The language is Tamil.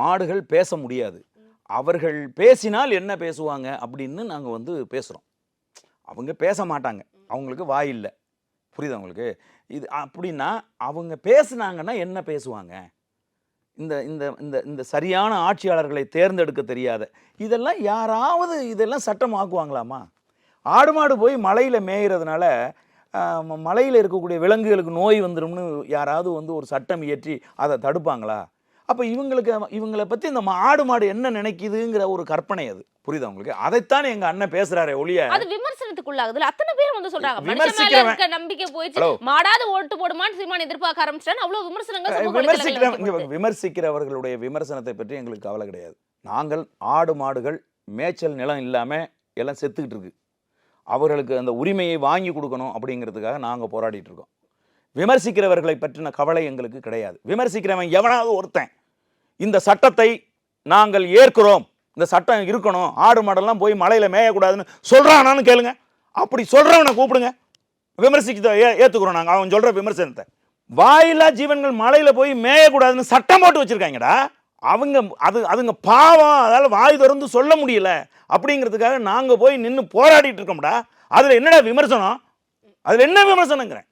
மாடுகள் பேச முடியாது. அவர்கள் பேசினால் என்ன பேசுவாங்க அப்படின்னு நாங்கள் வந்து பேசுகிறோம் அவங்க பேச மாட்டாங்க. அவங்களுக்கு வாய் இல்லை. புரியுது அவங்களுக்கு இது அப்படின்னா அவங்க பேசுனாங்கன்னா என்ன பேசுவாங்க? இந்த இந்த இந்த இந்த சரியான ஆட்சியாளர்களை தேர்ந்தெடுக்க தெரியாத. இதெல்லாம் யாராவது இதெல்லாம் சட்டமாக்குவாங்களாமா ஆடு மாடு போய் மலையில் மேயிறதுனால மலையில் இருக்கக்கூடிய விலங்குகளுக்கு நோய் வந்துடும்னு யாராவது வந்து ஒரு சட்டம் இயற்றி அதை தடுப்பாங்களா? அப்போ இவங்களுக்கு இவங்களை பற்றி இந்த ஆடு மாடு என்ன நினைக்குதுங்கிற ஒரு கற்பனை அது. புரியுதா உங்களுக்கு? அதைத்தான் எங்கள் அண்ணன் பேசுகிறாரே ஒழிய. அது விமர்சனத்துக்குள்ளாகுதுல. அத்தனை பேர் வந்து சொல்றாங்க. இருக்க நம்பிக்கை போயிடுச்சு. மாடாத ஓட்டு போடுமான்னு சீமான் எதிர்பார்க்க ஆரம்பிச்சிட்டான்னு அவ்வளவு விமர்சனங்கள் சமூக விமர்சிக்கிற வலைதளங்கள்ல இங்க வருது. விமர்சிக்கிறவர்களுடைய விமர்சனத்தை பற்றி எங்களுக்கு கவலை கிடையாது. நாங்கள் ஆடு மாடுகள் மேய்ச்சல் நிலம் இல்லாமல் எல்லாம் செத்துக்கிட்டு இருக்கு. அவர்களுக்கு அந்த உரிமையை வாங்கி கொடுக்கணும் அப்படிங்கிறதுக்காக நாங்கள் போராடிட்டு இருக்கோம். விமர்சிக்கிறவர்களை பற்றின கவலை எங்களுக்கு கிடையாது. விமர்சிக்கிறவன் எவனாவது ஒருத்தன் இந்த சட்டத்தை நாங்கள் ஏற்கிறோம். இந்த சட்டம் இருக்கணும். ஆடு மாடெல்லாம் போய் மலையில் மேயக்கூடாதுன்னு சொல்கிறானான்னு கேளுங்க. அப்படி சொல்கிறவனை கூப்பிடுங்க. விமர்சிக்க ஏ ஏற்றுக்குறோம் நாங்கள் அவன் சொல்கிற விமர்சனத்தை. வாயிலாக ஜீவன்கள் மலையில் போய் மேயக்கூடாதுன்னு சட்டம் போட்டு வச்சுருக்காங்கடா. அவங்க அது அதுங்க பாவம் அதால் வாய் திறந்து சொல்ல முடியல. அப்படிங்கிறதுக்காக நாங்கள் போய் நின்று போராடிட்டு இருக்கோம்டா. அதில் என்னடா விமர்சனம்? அதில் என்ன விமர்சனங்கிறேன்?